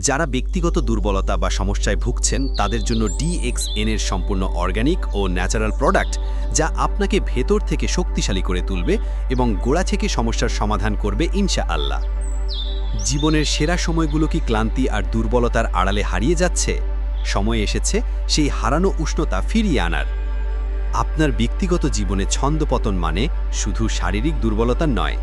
যারা ব্যক্তিগত দুর্বলতা বা সমস্যায় ভুগছেন, তাদের জন্য ডিএক্সএন এর সম্পূর্ণ অর্গানিক ও ন্যাচারাল প্রোডাক্ট যা আপনাকে ভেতর থেকে শক্তিশালী করে তুলবে এবং গোড়া থেকে সমস্যার সমাধান করবে ইনশা আল্লাহ জীবনের সেরা সময়গুলো কি ক্লান্তি আর দুর্বলতার আড়ালে হারিয়ে যাচ্ছে? সময় এসেছে, সেই হারানো উষ্ণতা ফিরিয়ে আনার। আপনার ব্যক্তিগত জীবনে ছন্দপতন মানে শুধু শারীরিক দুর্বলতা নয়।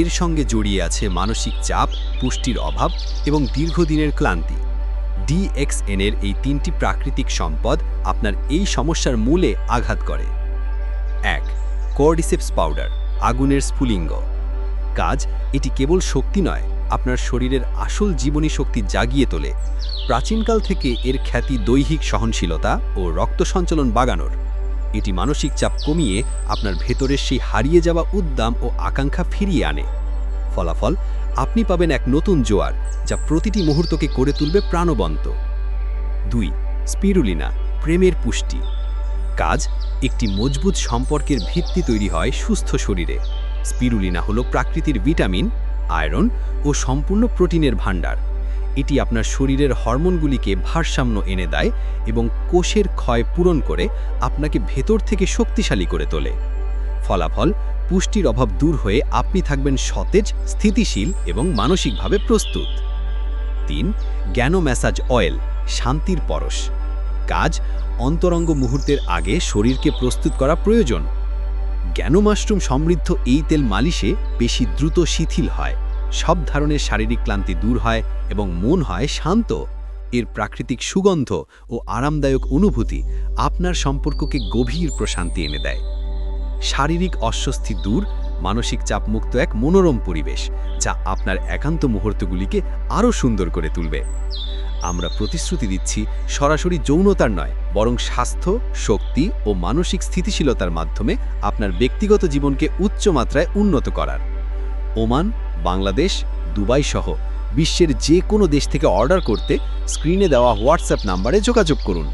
এর সঙ্গে জড়িয়ে আছে মানসিক চাপ, পুষ্টির অভাব এবং দীর্ঘদিনের ক্লান্তি। ডিএক্সএন এর এই তিনটি প্রাকৃতিক সম্পদ আপনার এই সমস্যার মূলে আঘাত করে। এক কর্ডিসেপস পাউডার আগুনের স্ফুলিঙ্গ। কাজ, এটি কেবল শক্তি নয়, আপনার শরীরের আসল জীবনী শক্তি জাগিয়ে তোলে। প্রাচীনকাল থেকে এর খ্যাতি দৈহিক সহনশীলতা ও রক্ত সঞ্চালন বাগানোর। এটি মানসিক চাপ কমিয়ে আপনার ভেতরের সেই হারিয়ে যাওয়া উদ্দাম ও আকাঙ্ক্ষা ফিরিয়ে আনে। ফলাফল, আপনি পাবেন এক নতুন জোয়ার, যা প্রতিটি মুহূর্তকে করে তুলবে প্রাণবন্ত। দুই, স্পিরুলিনা, প্রেমের পুষ্টি। কাজ, একটি মজবুত সম্পর্কের ভিত্তি তৈরি হয় সুস্থ শরীরে। স্পিরুলিনা হলো প্রাকৃতির ভিটামিন, আয়রন ও সম্পূর্ণ প্রোটিনের ভাণ্ডার। এটি আপনার শরীরের হরমোনগুলিকে ভারসাম্য এনে দেয় এবং কোষের ক্ষয় পূরণ করে আপনাকে ভেতর থেকে শক্তিশালী করে তোলে। ফলাফল, পুষ্টির অভাব দূর হয়ে আপনি থাকবেন সতেজ, স্থিতিশীল এবং মানসিকভাবে প্রস্তুত। তিন, জ্ঞান ম্যাসাজ অয়েল, শান্তির পরশ। কাজ, অন্তরঙ্গ মুহূর্তের আগে শরীরকে প্রস্তুত করা প্রয়োজন। জ্ঞান মাশরুম সমৃদ্ধ এই তেল মালিশে বেশি দ্রুত শিথিল হয়। সব ধরনের শারীরিক ক্লান্তি দূর হয় এবং মন হয় শান্ত। এর প্রাকৃতিক সুগন্ধ ও আরামদায়ক অনুভূতি আপনার সম্পর্ককে গভীর প্রশান্তি এনে দেয়। শারীরিক অস্বস্তি দূর, মানসিক চাপমুক্ত এক মনোরম পরিবেশ, যা আপনার একান্ত মুহূর্তগুলিকে আরও সুন্দর করে তুলবে। আমরা প্রতিশ্রুতি দিচ্ছি সরাসরি যৌনতার নয়, বরং স্বাস্থ্য, শক্তি ও মানসিক স্থিতিশীলতার মাধ্যমে আপনার ব্যক্তিগত জীবনকে উচ্চ মাত্রায় উন্নত করার। ওমান বাংলাদেশ, দুবাই সহ বিশ্বের যে কোনো দেশ থেকে অর্ডার করতে স্ক্রিনে দেওয়া হোয়াটসঅ্যাপ নাম্বারে যোগাযোগ করুন।